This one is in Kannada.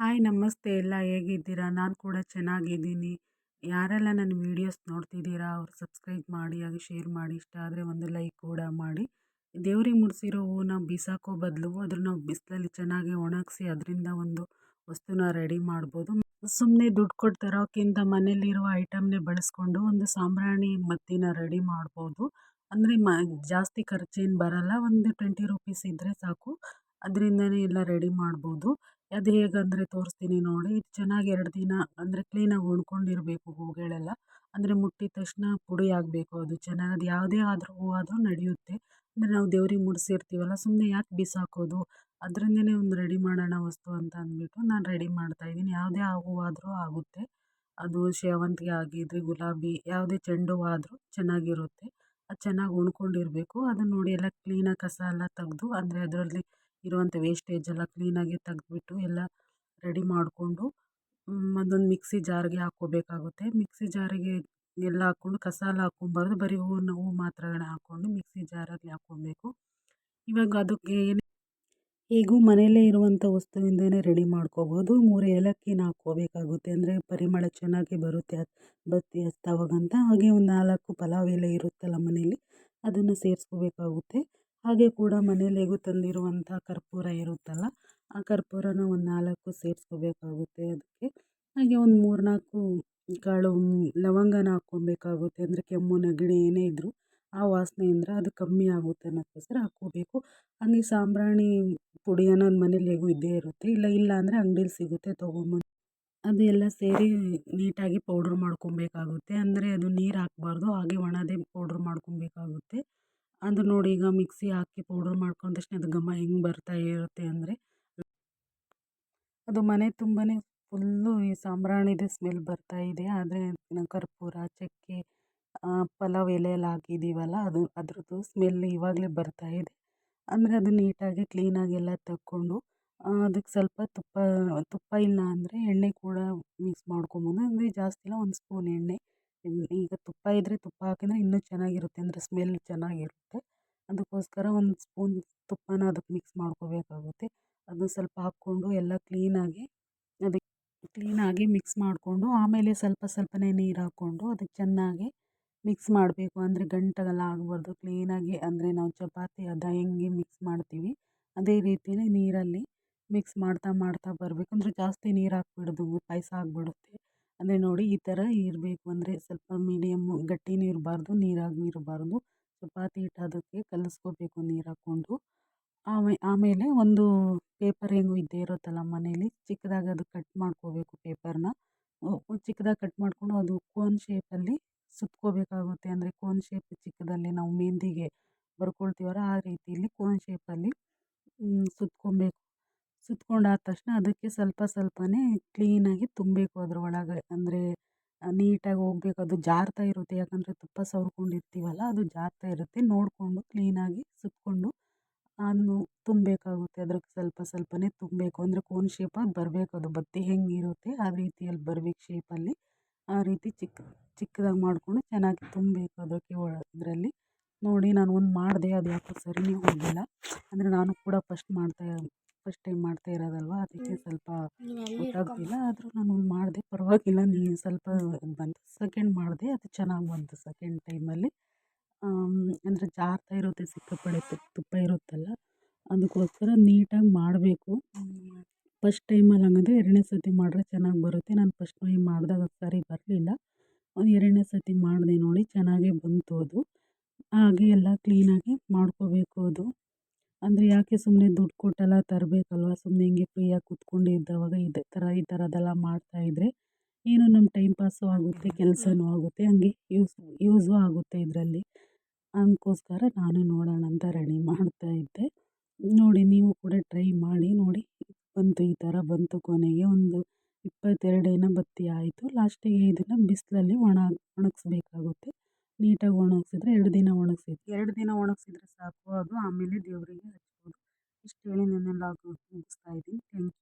ಹಾಯ್ ನಮಸ್ತೆ, ಎಲ್ಲ ಹೇಗಿದ್ದೀರಾ? ನಾನು ಕೂಡ ಚೆನ್ನಾಗಿದ್ದೀನಿ. ಯಾರೆಲ್ಲ ನನ್ನ ವೀಡಿಯೋಸ್ ನೋಡ್ತಿದ್ದೀರಾ, ಅವ್ರು ಸಬ್ಸ್ಕ್ರೈಬ್ ಮಾಡಿ, ಹಾಗೆ ಶೇರ್ ಮಾಡಿ, ಇಷ್ಟ ಆದರೆ ಒಂದು ಲೈಕ್ ಕೂಡ ಮಾಡಿ. ದೇವ್ರಿಗೆ ಮುಡಿಸಿರೋ ನಾವು ಬಿಸಾಕೋ ಬದಲು ಅದ್ರ ನಾವು ಬಿಸಿಲಲ್ಲಿ ಚೆನ್ನಾಗಿ ಒಣಗಿಸಿ ಅದರಿಂದ ಒಂದು ವಸ್ತುನ ರೆಡಿ ಮಾಡ್ಬೋದು. ಸುಮ್ಮನೆ ದುಡ್ಡು ಕೊಟ್ಟು ತರೋಕ್ಕಿಂತ ಮನೇಲಿರುವ ಐಟಮ್ನೇ ಬಳಸ್ಕೊಂಡು ಒಂದು ಸಾಂಬ್ರಾಣಿ ಮದ್ದಿನ ರೆಡಿ ಮಾಡ್ಬೋದು. ಅಂದರೆ ಮ, ಜಾಸ್ತಿ ಖರ್ಚೇನು ಬರಲ್ಲ. ಒಂದು ಟ್ವೆಂಟಿ ರುಪೀಸ್ ಇದ್ದರೆ ಸಾಕು. ಅದರಿಂದನೇ ಎಲ್ಲ ರೆಡಿ ಮಾಡ್ಬೋದು. ಅದು ಹೇಗಂದರೆ ತೋರಿಸ್ತೀನಿ ನೋಡಿ. ಇದು ಚೆನ್ನಾಗಿ ಎರಡು ದಿನ ಅಂದರೆ ಕ್ಲೀನಾಗಿ ಒಣ್ಕೊಂಡಿರಬೇಕು ಹೂಗಳೆಲ್ಲ. ಅಂದರೆ ಮುಟ್ಟಿದ ತಕ್ಷಣ ಪುಡಿ ಆಗಬೇಕು ಅದು ಚೆನ್ನಾಗಿ. ಅದು ಯಾವುದೇ ಆದರೂ ಹೂವಾದರೂ ನಡೆಯುತ್ತೆ. ಅಂದರೆ ನಾವು ದೇವ್ರಿಗೆ ಮುಡಿಸಿರ್ತೀವಲ್ಲ ಸುಮ್ಮನೆ ಯಾಕೆ ಬಿಸಾಕೋದು? ಅದರಿಂದನೇ ಒಂದು ರೆಡಿ ಮಾಡೋಣ ವಸ್ತು ಅಂತ ಅಂದ್ಬಿಟ್ಟು ನಾನು ರೆಡಿ ಮಾಡ್ತಾಯಿದ್ದೀನಿ ಯಾವುದೇ ಹೂವಾದರೂ ಆಗುತ್ತೆ. ಅದು ಸೇವಂತಿಗೆ ಆಗಿದ್ರೆ ಗುಲಾಬಿ, ಯಾವುದೇ ಚೆಂಡು ಹೂವು ಆದರೂ ಚೆನ್ನಾಗಿರುತ್ತೆ. ಅದು ಚೆನ್ನಾಗಿ ಉಣ್ಕೊಂಡಿರಬೇಕು. ಅದನ್ನು ನೋಡಿ ಎಲ್ಲ ಕ್ಲೀನಾಗಿ ಕಸ ಎಲ್ಲ ತೆಗೆದು, ಅಂದರೆ ಅದರಲ್ಲಿ ಇರುವಂಥ ವೇಸ್ಟೇಜ್ ಎಲ್ಲ ಕ್ಲೀನಾಗಿ ತೆಗ್ದ್ಬಿಟ್ಟು ಎಲ್ಲ ರೆಡಿ ಮಾಡಿಕೊಂಡು ಅದೊಂದು ಮಿಕ್ಸಿ ಜಾರ್ಗೆ ಹಾಕ್ಕೋಬೇಕಾಗುತ್ತೆ. ಮಿಕ್ಸಿ ಜಾರಿಗೆ ಎಲ್ಲ ಹಾಕ್ಕೊಂಡು ಕಸ ಎಲ್ಲ ಹಾಕ್ಕೊಬಾರ್ದು. ಬರೀ ಹೂವನ್ನ ಹೂವು ಮಾತ್ರನೇ ಹಾಕ್ಕೊಂಡು ಮಿಕ್ಸಿ ಜಾರಲ್ಲಿ ಹಾಕ್ಕೊಬೇಕು. ಇವಾಗ ಅದಕ್ಕೆ ಏನು ಹೇಗೂ ಮನೆಯಲ್ಲೇ ಇರುವಂಥ ವಸ್ತುವಿಂದನೇ ರೆಡಿ ಮಾಡ್ಕೋಬೋದು. ಮೂರು ಏಲಕ್ಕಿನ ಹಾಕ್ಕೋಬೇಕಾಗುತ್ತೆ. ಅಂದರೆ ಪರಿಮಳ ಚೆನ್ನಾಗಿ ಬರುತ್ತೆ, ಬತ್ತಿ ಹಚ್ತಾವಾಗಂತ ಹಾಗೆ ಒಂದು ನಾಲ್ಕು ಪಲಾವ್ ಎಲೆ ಇರುತ್ತಲ್ಲ ಮನೆಯಲ್ಲಿ, ಅದನ್ನು ಸೇರಿಸ್ಕೋಬೇಕಾಗುತ್ತೆ. ಹಾಗೆ ಕೂಡ ಮನೇಲಿ ಹೇಗೂ ತಂದಿರುವಂಥ ಕರ್ಪೂರ ಇರುತ್ತಲ್ಲ, ಆ ಕರ್ಪೂರನ ಒಂದು ನಾಲ್ಕು ಸೇರಿಸ್ಕೋಬೇಕಾಗುತ್ತೆ ಅದಕ್ಕೆ. ಹಾಗೆ ಒಂದು ಮೂರು ನಾಲ್ಕು ಕಾಳು ಲವಂಗನ ಹಾಕ್ಕೊಬೇಕಾಗುತ್ತೆ, ಅಂದರೆ ಕೆಮ್ಮು ನೆಗಡಿ ಏನೇ ಇದ್ದರೂ ಆ ವಾಸನೆಯಿಂದ ಅದು ಕಮ್ಮಿ ಆಗುತ್ತೆ ಅನ್ನೋಕ್ಕೋಸ್ಕರ ಹಾಕ್ಕೋಬೇಕು. ಹಾಗೆ ಸಾಂಬ್ರಾಣಿ ಪುಡಿ ಅನ್ನೋದು ಮನೇಲಿ ಹೇಗೂ ಇದ್ದೇ ಇರುತ್ತೆ, ಇಲ್ಲ ಇಲ್ಲ ಅಂದರೆ ಅಂಗಡೀಲಿ ಸಿಗುತ್ತೆ ತೊಗೊಂಬಂದು. ಅದು ಎಲ್ಲ ಸೇರಿ ನೀಟಾಗಿ ಪೌಡ್ರ್ ಮಾಡ್ಕೊಬೇಕಾಗುತ್ತೆ, ಅಂದರೆ ಅದು ನೀರು ಹಾಕ್ಬಾರ್ದು, ಹಾಗೆ ಒಣದೇ ಪೌಡ್ರ್ ಮಾಡ್ಕೊಬೇಕಾಗುತ್ತೆ. ಅದು ನೋಡಿ ಈಗ ಮಿಕ್ಸಿ ಹಾಕಿ ಪೌಡ್ರ್ ಮಾಡ್ಕೊಂಡ ತಕ್ಷಣ ಅದು ಘಮ ಹೆಂಗೆ ಬರ್ತಾ ಇರುತ್ತೆ ಅಂದರೆ ಅದು ಮನೆ ತುಂಬನೇ ಫುಲ್ಲು ಈ ಸಾಂಬ್ರಾಣಿದು ಸ್ಮೆಲ್ ಬರ್ತಾ ಇದೆ. ಆದರೆ ಕರ್ಪೂರ, ಚಕ್ಕೆ ಪಲಾವ್ ಎಲೆ ಎಲ್ಲ ಹಾಕಿದ್ದೀವಲ್ಲ ಅದು ಅದ್ರದ್ದು ಸ್ಮೆಲ್ ಇವಾಗಲೇ ಬರ್ತಾ ಇದೆ. ಅಂದರೆ ಅದು ನೀಟಾಗಿ ಕ್ಲೀನಾಗಿ ಎಲ್ಲ ತಕ್ಕೊಂಡು ಅದಕ್ಕೆ ಸ್ವಲ್ಪ ತುಪ್ಪ ತುಪ್ಪ ಇಲ್ಲ ಅಂದರೆ ಎಣ್ಣೆ ಕೂಡ ಮಿಕ್ಸ್ ಮಾಡ್ಕೊಬೋದು. ಅಂದರೆ ಜಾಸ್ತಿ ಇಲ್ಲ, ಒಂದು ಸ್ಪೂನ್ ಎಣ್ಣೆ. ಈಗ ತುಪ್ಪ ಇದ್ದರೆ ತುಪ್ಪ ಹಾಕಿದ್ರೆ ಇನ್ನೂ ಚೆನ್ನಾಗಿರುತ್ತೆ. ಅಂದರೆ ಸ್ಮೆಲ್ ಚೆನ್ನಾಗಿರುತ್ತೆ. ಅದಕ್ಕೋಸ್ಕರ ಒಂದು ಸ್ಪೂನ್ ತುಪ್ಪನ ಅದಕ್ಕೆ ಮಿಕ್ಸ್ ಮಾಡ್ಕೋಬೇಕಾಗುತ್ತೆ. ಅದನ್ನ ಸ್ವಲ್ಪ ಹಾಕ್ಕೊಂಡು ಎಲ್ಲ ಕ್ಲೀನಾಗಿ ಅದಕ್ಕೆ ಕ್ಲೀನಾಗಿ ಮಿಕ್ಸ್ ಮಾಡಿಕೊಂಡು ಆಮೇಲೆ ಸ್ವಲ್ಪ ಸ್ವಲ್ಪನೇ ನೀರು ಹಾಕ್ಕೊಂಡು ಅದಕ್ಕೆ ಚೆನ್ನಾಗಿ ಮಿಕ್ಸ್ ಮಾಡಬೇಕು. ಅಂದರೆ ಗಂಟೆಲ್ಲ ಆಗಬಾರ್ದು. ಕ್ಲೀನಾಗಿ ಅಂದರೆ ನಾವು ಚಪಾತಿ ಹದ ಹೆಂಗೆ ಮಿಕ್ಸ್ ಮಾಡ್ತೀವಿ, ಅದೇ ರೀತಿಯೇ ನೀರಲ್ಲಿ ಮಿಕ್ಸ್ ಮಾಡ್ತಾ ಮಾಡ್ತಾ ಬರಬೇಕು. ಅಂದರೆ ಜಾಸ್ತಿ ನೀರು ಹಾಕ್ಬಿಡೋದು, ಪಾಯಸ ಆಗಿಬಿಡುತ್ತೆ. ಅಂದರೆ ನೋಡಿ ಈ ಥರ ಇರಬೇಕು ಅಂದರೆ ಸ್ವಲ್ಪ ಮೀಡಿಯಮ್ಮು ಗಟ್ಟಿನೂ ಇರಬಾರ್ದು ನೀರಾಗೂ ಇರಬಾರ್ದು. ಚಪಾತಿ ಹಿಟ್ಟು ಅದಕ್ಕೆ ಕಲಸ್ಕೋಬೇಕು ನೀರು ಹಾಕ್ಕೊಂಡು. ಆಮೇ, ಆಮೇಲೆ ಒಂದು ಪೇಪರ್ ಹೇಗೂ ಇದ್ದೇ ಇರುತ್ತಲ್ಲ ಮನೇಲಿ, ಚಿಕ್ಕದಾಗಿ ಅದು ಕಟ್ ಮಾಡ್ಕೋಬೇಕು ಪೇಪರ್ನ ಚಿಕ್ಕದಾಗಿ ಕಟ್ ಮಾಡಿಕೊಂಡು ಅದು ಕೋನ್ ಶೇಪಲ್ಲಿ ಸುತ್ಕೋಬೇಕಾಗುತ್ತೆ. ಅಂದರೆ ಕೋನ್ ಶೇಪ್ ಚಿಕ್ಕದಲ್ಲಿ ನಾವು ಮೆಹಂದಿಗೆ ಬರ್ಕೊಳ್ತೀವಲ್ಲ, ಆ ರೀತಿಯಲ್ಲಿ ಕೋನ್ ಶೇಪಲ್ಲಿ ಸುತ್ಕೊಬೇಕು. ಸುತ್ಕೊಂಡಾದ ತಕ್ಷಣ ಅದಕ್ಕೆ ಸ್ವಲ್ಪ ಸ್ವಲ್ಪನೇ ಕ್ಲೀನಾಗಿ ತುಂಬಬೇಕು ಅದ್ರೊಳಗೆ ಅಂದರೆ ನೀಟಾಗಿ ಹೋಗ್ಬೇಕು. ಅದು ಜಾರ್ತಾ ಇರುತ್ತೆ. ಯಾಕಂದರೆ ತುಪ್ಪ ಸವರ್ಕೊಂಡಿರ್ತೀವಲ್ಲ, ಅದು ಜಾರ್ತಾ ಇರುತ್ತೆ. ನೋಡಿಕೊಂಡು ಕ್ಲೀನಾಗಿ ಸುತ್ಕೊಂಡು ಅದನ್ನು ತುಂಬಬೇಕಾಗುತ್ತೆ. ಅದಕ್ಕೆ ಸ್ವಲ್ಪ ಸ್ವಲ್ಪನೇ ತುಂಬಬೇಕು. ಅಂದರೆ ಕೋನ್ ಶೇಪಾಗಿ ಬರಬೇಕು ಅದು. ಬತ್ತಿ ಹೆಂಗಿರುತ್ತೆ, ಆ ರೀತಿಯಲ್ಲಿ ಬರ್ಬೇಕು ಶೇಪಲ್ಲಿ ಆ ರೀತಿ ಚಿಕ್ಕ ಚಿಕ್ಕದಾಗಿ ಮಾಡಿಕೊಂಡು ಚೆನ್ನಾಗಿ ತುಂಬಬೇಕು ಅದಕ್ಕೆ ಇದರಲ್ಲಿ ನೋಡಿ ನಾನು ಒಂದು ಮಾಡಿದೆ. ಅದು ಯಾಕೋ ಸರಿಯೇ ಹೋಗಿಲ್ಲ. ಅಂದರೆ ನಾನು ಕೂಡ ಫಸ್ಟ್ ಮಾಡ್ತಾ ಫಸ್ಟ್ ಟೈಮ್ ಮಾಡ್ತಾ ಇರೋದಲ್ವ? ಅದಕ್ಕೆ ಸ್ವಲ್ಪ ಗೊತ್ತಾಗ್ತಿಲ್ಲ. ಆದರೂ ನಾನು ಮಾಡಿದೆ. ಪರವಾಗಿಲ್ಲ. ನೀನು ಸ್ವಲ್ಪ ಬಂತು ಸೆಕೆಂಡ್ ಮಾಡಿದೆ. ಅದು ಚೆನ್ನಾಗಿ ಬಂತು ಸೆಕೆಂಡ್ ಟೈಮಲ್ಲಿ ಅಂದರೆ ಜಾರ್ತಾ ಇರುತ್ತೆ ಸಿಕ್ಕಾಪಟ್ಟೆ ತುಪ್ಪ ಇರುತ್ತಲ್ಲ? ಅದಕ್ಕೋಸ್ಕರ ನೀಟಾಗಿ ಮಾಡಬೇಕು. ಫಸ್ಟ್ ಟೈಮಲ್ಲಿ ಹಂಗಂದ್ರೆ ಎರಡನೇ ಸರ್ತಿ ಮಾಡಿದ್ರೆ ಚೆನ್ನಾಗಿ ಬರುತ್ತೆ. ನಾನು ಫಸ್ಟ್ ಟೈಮ್ ಮಾಡಿದಾಗ ಸರಿ ಬರಲಿಲ್ಲ. ಒಂದು ಎರಡನೇ ಸರ್ತಿ ಮಾಡಿದೆ ನೋಡಿ ಚೆನ್ನಾಗೇ ಬಂತು ಅದು. ಹಾಗೆ ಎಲ್ಲ ಕ್ಲೀನಾಗಿ ಮಾಡ್ಕೋಬೇಕು ಅದು. ಅಂದರೆ ಯಾಕೆ ಸುಮ್ಮನೆ ದುಡ್ಡು ಕೊಟ್ಟೆಲ್ಲ ತರಬೇಕಲ್ವ? ಸುಮ್ಮನೆ ಹಿಂಗೆ ಫ್ರೀಯಾಗಿ ಕೂತ್ಕೊಂಡು ಇದ್ದವಾಗ ಇದೇ ಥರ ಈ ಥರದ್ದೆಲ್ಲ ಮಾಡ್ತಾಯಿದ್ರೆ ಏನು ನಮ್ಮ ಟೈಮ್ ಪಾಸು ಆಗುತ್ತೆ, ಕೆಲಸನೂ ಆಗುತ್ತೆ, ಹಂಗೆ ಯೂಸ್ ಯೂಸು ಆಗುತ್ತೆ ಇದರಲ್ಲಿ. ಅದಕ್ಕೋಸ್ಕರ ನಾನು ನೋಡೋಣ ಅಂತ ರೆಡಿ ಮಾಡ್ತಾಯಿದ್ದೆ ನೋಡಿ, ನೀವು ಕೂಡ ಟ್ರೈ ಮಾಡಿ, ನೋಡಿ, ಬಂತು, ಈ ಥರ ಬಂತು ಕೊನೆಗೆ. ಒಂದು ಇಪ್ಪತ್ತೆರಡು ಏನೋ ಬತ್ತಿ ಆಯಿತು. ಲಾಸ್ಟಿಗೆ ಇದನ್ನು ಬಿಸಿಲಲ್ಲಿ ಒಣ, ಒಣಗಿಸ್ಬೇಕಾಗುತ್ತೆ. ನೀಟಾಗಿ ಒಣಗಿಸಿದ್ರೆ ಎರಡು ದಿನ ಒಣಗಿಸಿದ್ರೆ, ಎರಡು ದಿನ ಒಣಗಿಸಿದ್ರೆ ಸಾಕು. ಅದು ಆಮೇಲೆ ದೇವರಿಗೆ ಇಷ್ಟು ಹೇಳಿ ನನ್ನ ಲಾಗ್ ಮುಗಿಸ್ತಾ ಇದ್ದೀನಿ. Thank you